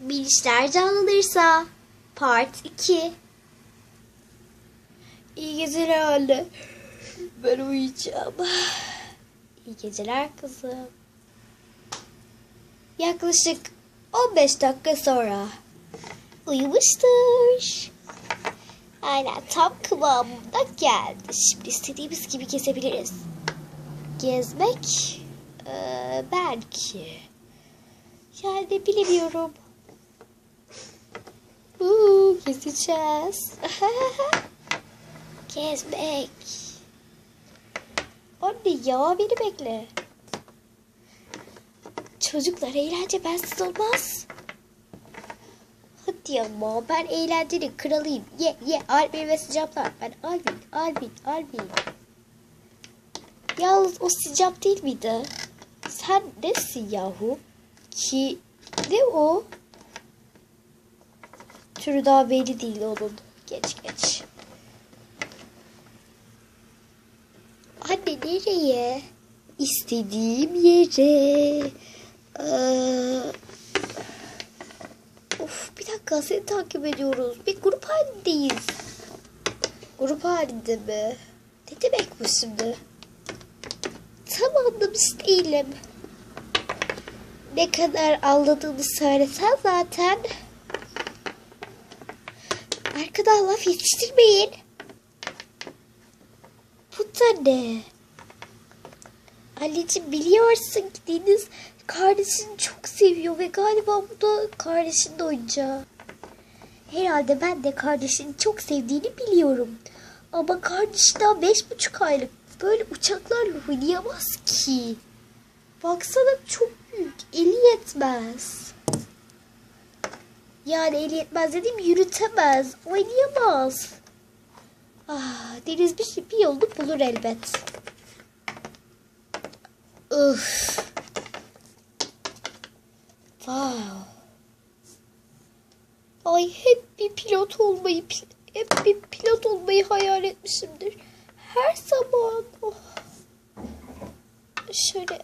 Bilişler canlanırsa Part 2 İyi geceler anne. Ben uyuyacağım. İyi geceler kızım. Yaklaşık 15 dakika sonra uyumuştur. Aynen tam kıvamında geldi. Şimdi istediğimiz gibi kesebiliriz. Gezmek eee, belki. Yani bilemiyorum. Uuu gezeceğiz. Gezmek. Anne ya beni bekle. Çocuklar eğlence bensiz olmaz. Hadi ama ben eğlencenin kralıyım. Ye ye Albin ve sıcaklar. Ben Albin, Albin, Albin. Yalnız o sıcak değil miydi? Sen nesin yahu? Ki ne o? Türü daha belli değil onun. Geç geç. Anne nereye? İstediğim yere. Ee, of bir dakika seni takip ediyoruz. Bir grup halindeyiz. Grup halinde mi? Ne demek bu şimdi? Tam anlamış değilim. Ne kadar anladığını söylesen zaten. Arkadan laf yetiştirmeyin. Bu da ne? Anneciğim biliyorsun ki Deniz kardeşini çok seviyor ve galiba bu da kardeşinin oyuncağı. Herhalde ben de kardeşini çok sevdiğini biliyorum. Ama kardeşi daha beş buçuk aylık. Böyle uçaklarla oynayamaz ki. Baksana çok büyük. Eli yetmez. Yani eli yetmez dediğim yürütemez. Oynayamaz. Ah, Deniz bir, bir yolunu bulur elbet. Üf. Wow. Ay hep bir pilot olmayı hep bir pilot olmayı hayal etmişimdir. Her zaman. Oh. Şöyle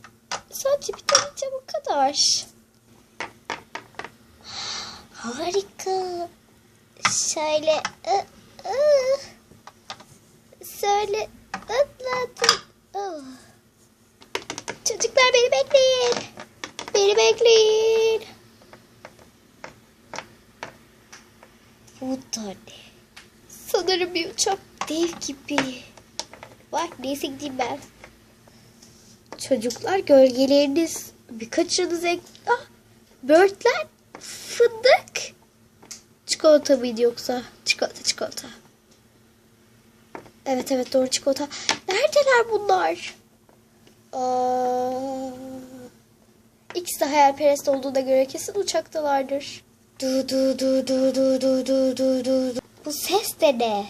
sadece bir deneyeceğim o kadar. Harika. Şöyle ı, ı. Oh. Çocuklar beni bekleyin. Beni bekleyin. Bu da ne? Sanırım bir uçak dev gibi. Var neyse gideyim ben. Çocuklar gölgeleriniz birkaçınız ek... Ah, börtler fındık. Çikolata mıydı yoksa? Çikolata çikolata. Evet evet doğru çikolata. Neredeler bunlar? Aa, ikisi de hayalperest olduğuna göre kesin uçaktalardır. Du du du du du du du du du. Bu ses de ne?